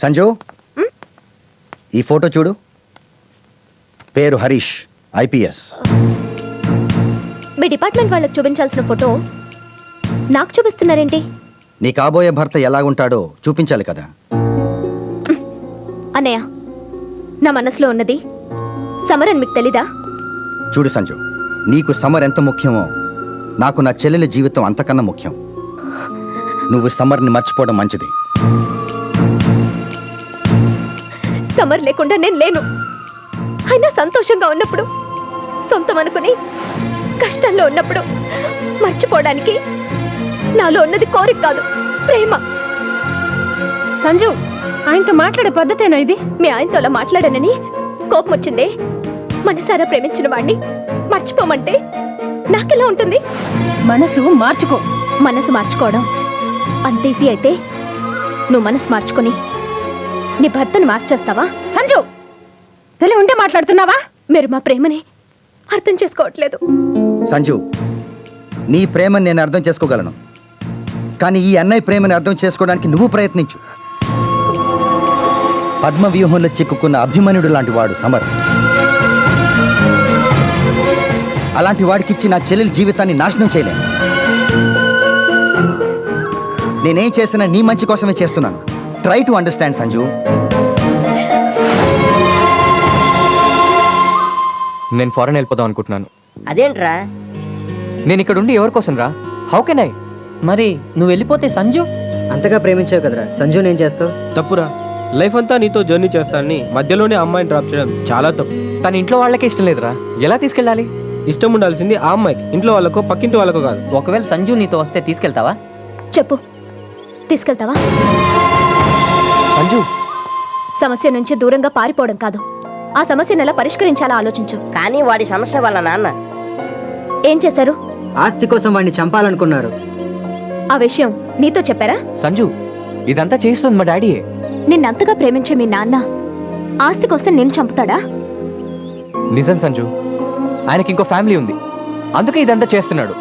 సంజు? ఈ ఫోటో చూడు. పేరు హరీష్ ఐపీఎస్. మీ డిపార్ట్మెంట్ వాళ్ళకి చూపించాల్సిన ఫోటో నాకు చూపిస్తున్నారేంటి? నీ కాబోయే భర్త ఎలాగుంటాడో చూపించాలి కదా. అన్నయ్య నా మనసులో ఉన్నది సమర్ అని మీకు తెలీదా? చూడు సంజు నీకు సమర్ ఎంత ముఖ్యమో నాకు నా చెల్లెలి జీవితం అంతకన్నా ముఖ్యం. నువ్వు సమర్ని మర్చిపోవడం మంచిది. సమర్ లేకుండా నేను లేను. అయినా సంతోషంగా ఉన్నప్పుడు సొంతం అనుకుని కష్టాల్లో ఉన్నప్పుడు మర్చిపోవడానికి నాలో ఉన్నది కోరిక కాదు ప్రేమ. సంజు ఆయనతో మాట్లాడే పద్ధతేనా ఇది? మీ ఆయనతో అలా మాట్లాడానని కోపం వచ్చిందే. మనసారా ప్రేమించిన వాణ్ణి మర్చిపోమంటే నాకెలా ఉంటుంది? మనసు మార్చుకో. మనసు మార్చుకోవడం అంతేసి అయితే నువ్వు మనసు మార్చుకొని నీ భర్తను మార్చేస్తావా సంజు! తెలి ఉంటే మాట్లాడుతున్నావా? మీరు మా ప్రేమని అర్థం చేసుకోవట్లేదు. సంజు నీ ప్రేమని నేను అర్థం చేసుకోగలను. కానీ ఈ అన్నయ్య ప్రేమని అర్థం చేసుకోవడానికి నువ్వు ప్రయత్నించు. పద్మ వ్యూహంలో చిక్కుకున్న అభిమన్యుడు లాంటి వాడు సమర్. అలాంటి వాడికిచ్చి నా చెల్లెలి జీవితాన్ని నాశనం చేయలేను. నేనేం చేసినా నీ మంచి కోసమే చేస్తున్నాను. ట్రై టు అండర్స్టాండ్ సంజు నేను ఫారెన్ వెళ్ళిపోదాం అనుకుంటున్నాను. అదేంట్రా? నేను ఇక్కడ ఉండి ఎవరి కోసం రా? హౌ కెన్ ఐ మరి నువ్వు వెళ్ళిపోతే సంజు? అంతగా ప్రేమించావు కదరా. సంజు నేను చేస్తావు? తప్పురా. లైఫ్ అంతా నీతో జర్నీ చేస్తానని మధ్యలోనే అమ్మాయిని డ్రాప్ చేయడం చాలా తప్పు. తన ఇంట్లో వాళ్ళకి ఇష్టం లేదురా. ఎలా తీసుకెళ్ళాలి? ఇష్టం ఉండాల్సింది ఆ అమ్మాయికి. ఇంట్లో వాళ్ళకో పక్కింటి వాళ్ళకో కాదు. ఒకవేళ సంజు నీతో వస్తే తీసుకెళ్తావా? చెప్పు. తీసుకెళ్తావా? సంజు సమస్య నుంచి దూరంగా పారిపోవడం కాదు. ఆ సమస్యను ఎలా పరిష్కరించాలో ఆలోచించు. కానీ వాడి సమస్య వాళ్ళ నాన్న. ఏం చేశారు? ఆస్తి కోసం వాడిని చంపాలనుకున్నారు. ఆ విషయం నీతో చెప్పారా? సంజు ఇదంతా చేస్తుంది మా డాడీయే. నిన్నంతగా ప్రేమించే మీ నాన్న ఆస్తి కోసం నిన్ను చంపుతాడా? నిజం సంజు ఆయనకి ఇంకో ఫ్యామిలీ ఉంది. అందుకే ఇదంతా చేస్తున్నాడు.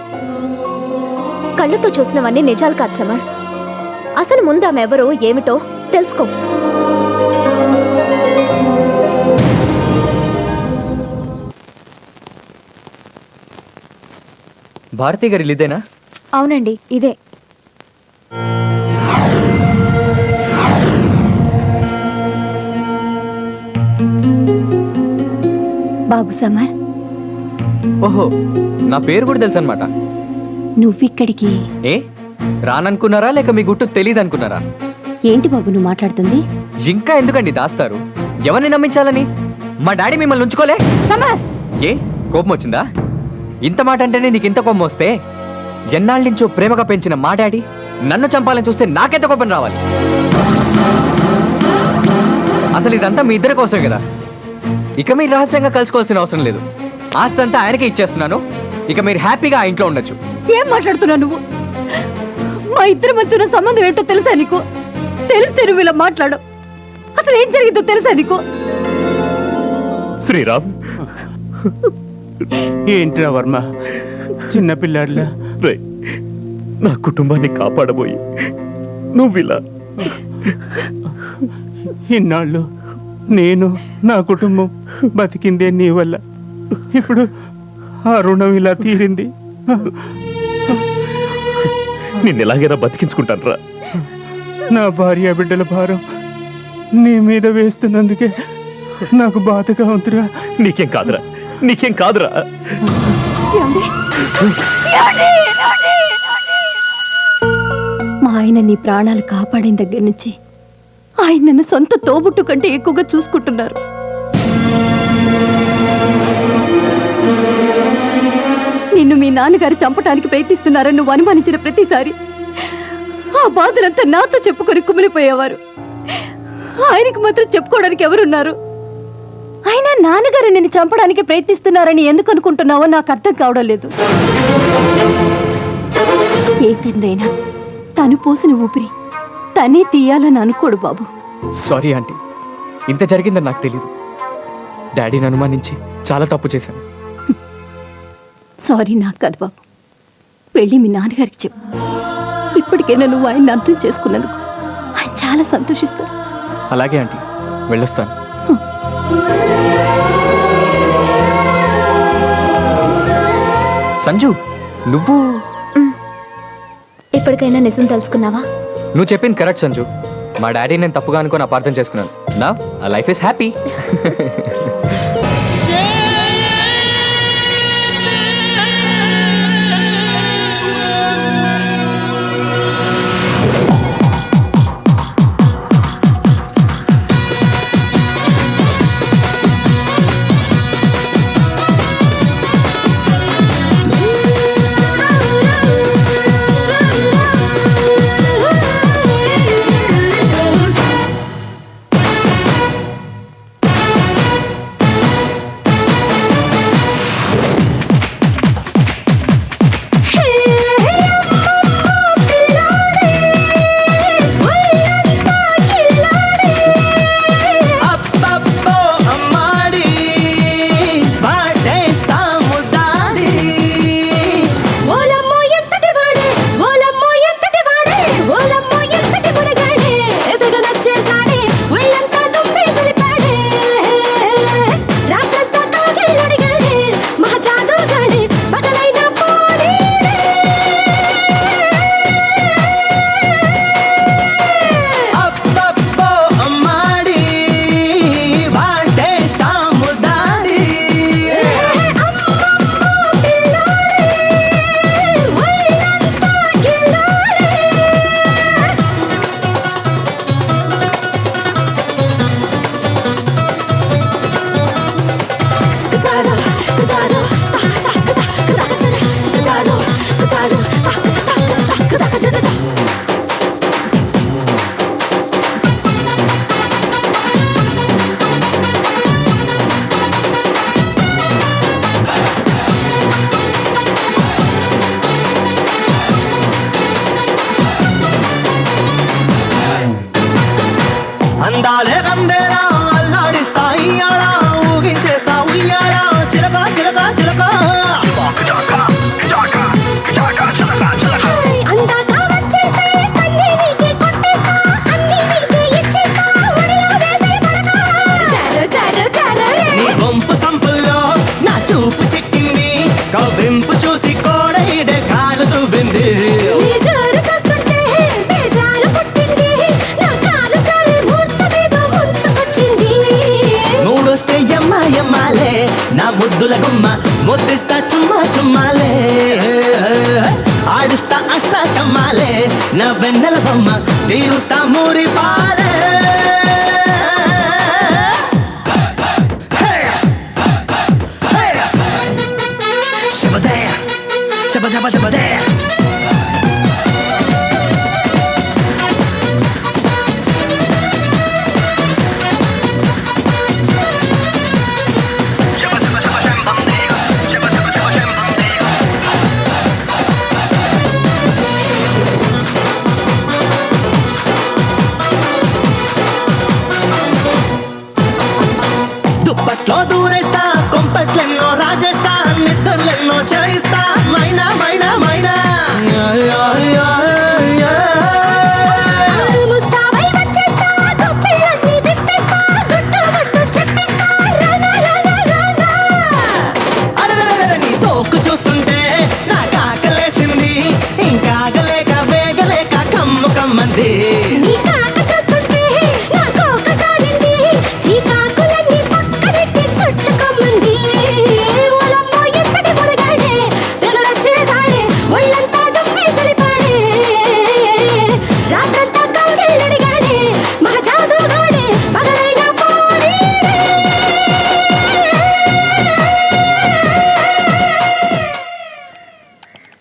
కళ్ళతో చూసినవన్నీ నిజాలు కాదు సమర్. అసలు ముందు ఆమె ఎవరో ఏమిటో తెలుసుకో. భారతి గారి ఇదేనా? అవునండి ఇదే. బాబు సమర్. ఓహో నా పేరు కూడా తెలుసు అనమాట నువ్విక్కడికి? ఏ? రాననుకున్నారా లేక మీ గుట్టు తెలియదు అనుకున్నారా ఏంటి బాబు నువ్వు మాట్లాడుతుంది? ఇంకా ఎందుకండి దాస్తారు? ఎవరిని నమ్మించాలని? మా డాడీ మిమ్మల్ని ఉంచుకోలే? సమర్ ఏ? కోపం వచ్చిందా? ఇంత మాట అంటేనే నీకు ఇంత కోపం వస్తే ఎన్నాళ్ళ నుంచో ప్రేమగా పెంచిన మా డాడీ నన్ను చంపాలని చూస్తే నాకెంత కోపం రావాలి? అసలు ఇదంతా మీ ఇద్దరి కోసమే కదా? ఇక మీరు రహస్యంగా కలుసుకోవాల్సిన అవసరం లేదు. ఆస్తి అంతా ఆయనకే ఇచ్చేస్తున్నాను. ఇక మీరు హ్యాపీగా ఆ ఇంట్లో ఉండొచ్చు. ఏం మాట్లాడుతున్నావు నువ్వు? మా ఇద్దరి మధ్య ఉన్న సంబంధం ఏంటో తెలుసా నీకు? తెలిస్తే నువ్వు ఇలా మాట్లాడు. అసలు ఏం జరిగిందో తెలుసా నీకు? శ్రీరామ్. ఏంట్రా వర్మ? చిన్నపిల్లాడిలా రే నా కుటుంబాన్ని కాపాడబోయి నువ్విలా ఇన్నాళ్ళు నేను నా కుటుంబం బతికిందే నీ వల్ల. ఇప్పుడు ఆ రుణం ఇలా తీరింది. నిన్ను ఎలాగైనా బతికించుకుంటాను రా నా భార్య బిడ్డల భారం నీ మీద వేస్తున్నందుకే నాకు బాధగా ఉందిరా. నీకేం కాదురా. నీకేం కాదురా. మా ఆయన నీ ప్రాణాలు కాపాడిన దగ్గర నుంచి ఆయన నన్ను సొంత తోబుట్టు కంటే ఎక్కువగా చూసుకుంటున్నారు. నిన్ను మీ నాన్నగారు చంపడానికి ప్రయత్నిస్తున్నారని నువ్వు అనుమానించిన ప్రతిసారి ఆ బాధలంతా నాతో చెప్పుకొని కుమిలిపోయేవారు. ఆయనకు మాత్రం చెప్పుకోవడానికి ఎవరున్నారు? అయినా నాన్నగారు నిన్ను చంపడానికి ప్రయత్నిస్తున్నారని ఎందుకు అనుకుంటున్నావో నాకు అర్థం కావడం లేదు. ఏ తండ్రైనా తను పోసిన ఊపిరి తనే తీయాలని అనుకోడు బాబు. సారీ ఆంటీ ఇంత జరిగిందని నాకు తెలీదు. డాడీని అనుమానించి చాలా తప్పు చేశాను. సారీ నాకు కాదు బాబు. వెళ్ళి మీ నాన్నగారికి చెప్పు. ఇప్పటికైనా నువ్వు ఆయన్ని అర్థం చేసుకున్నందుకు ఆయన చాలా సంతోషిస్తారు. అలాగే ఆంటీ. వెళ్ళొస్తాను. సంజు నువ్వు? ఇప్పటికైనా నిజం తెలుసుకున్నావా నువ్వు చెప్పింది కరెక్ట్ సంజు. మా డాడీ నేను తప్పుగా అనుకొని అపార్థం చేసుకున్నాను. నా life is happy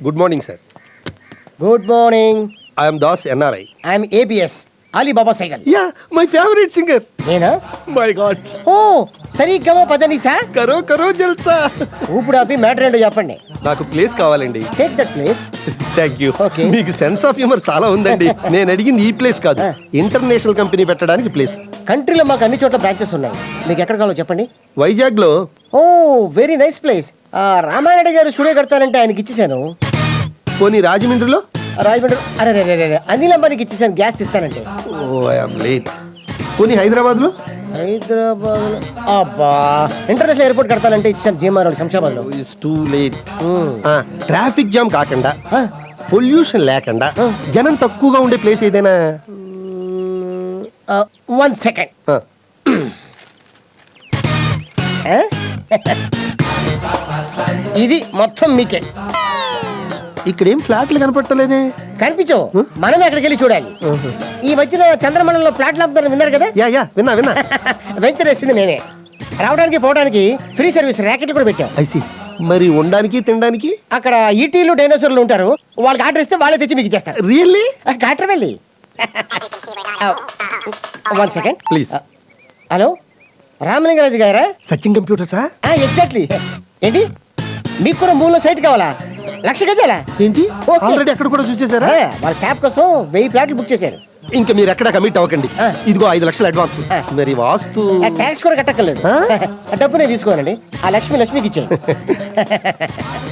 good morning sir good morning I'm Das NRI I'm ABS Alibaba cycle yeah my favourite singer నేనా మై గాడ్ ఓ సరిగ్గా పదని సార్. కరో కరో జల్సా ఇప్పుడు ఆపి మ్యాటర్ ఏంటో చెప్పండి. నాకు ప్లేస్ కావాలండి. Take that place thank you. మీకు సెన్స్ ఆఫ్ హ్యూమర్ చాలా ఉందండి. నేను అడిగింది ఈ ప్లేస్ కాదు. ఇంటర్నేషనల్ కంపెనీ పెట్టడానికి ప్లేస్ కంట్రీలో మాకు అన్ని చోట్ల బ్రాంచెస్ ఉన్నాయి. మీకు ఎక్కడ కావాలో చెప్పండి. వైజాగ్లో ఓ వెరీ నైస్ ప్లేస్ రామారెడ్డి గారు స్టూడియో కడతానంటే ఆయనకి ఇచ్చేసాను. పోనీ రాజమండ్రిలో? రాజమండ్రి అరే రే రే రే అనిల్ అంబానీకి ఇచ్చేసాను గ్యాస్ ఇస్తానంటే ఓ ఐఎమ్ లేట్. పోనీ హైదరాబాద్లో హైదరాబాద్ అబ్బా. ఇంటర్నేషనల్ ఎయిర్పోర్ట్ కడతానంటే ఇచ్చాను GMR శంషాబాద్లో is too late traffic jam కాకుండా పొల్యూషన్ లేకుండా జనం తక్కువగా ఉండే ప్లేస్ ఏదైనా? One second. ఇది మొత్తం మీకే. ఇక్కడ ఏం ఫ్లాట్లు కనపడలేదే కనిపించవు. మనమే అక్కడికి వెళ్ళి చూడాలి ఈ మధ్యన చంద్రమండలంలో ప్లాట్లు అమ్ముతారని విన్నారు కదా? యా యా విన్నా విన్నా. వెంచర్ వేసింది నేనే. రావడానికి పోవడానికి ఫ్రీ సర్వీస్ ర్యాకెట్ కూడా పెట్టాం. ఐసి మరి ఉండడానికి తినడానికి? అక్కడ ఈటీలు డైనోసార్లు ఉంటారు. వాళ్ళకి ఆర్డర్ ఇస్తే వాళ్ళే తెచ్చి మీకు ఇచ్చేస్తారు. రియల్లీ కాటర్ వెళ్ళి. One second please hello? Ramalingaraju గారా? సచిన్ కంప్యూటర్సా? ఎగ్జాక్ట్లీ ఏంటి? మీకు కూడా మూలో సైట్ కావాలా? లక్ష గజాలా? ఏంటి. ఆల్రెడీ అక్కడ కూడా చూసేసారా వాళ్ళ స్టాఫ్ కోసం వెయ్యి ప్లాట్లు బుక్ చేశారు. ఇంకా మీరు ఎక్కడ కమిట్ అవ్వకండి. ఇదిగో ఐదు లక్షలు అడ్వాన్స్. మరి వాస్తు ట్యాక్స్ కూడా కట్టక్కర్లేదు. డబ్బు నేను తీసుకోనండి. ఆ లక్ష్మి లక్ష్మికి ఇచ్చేయి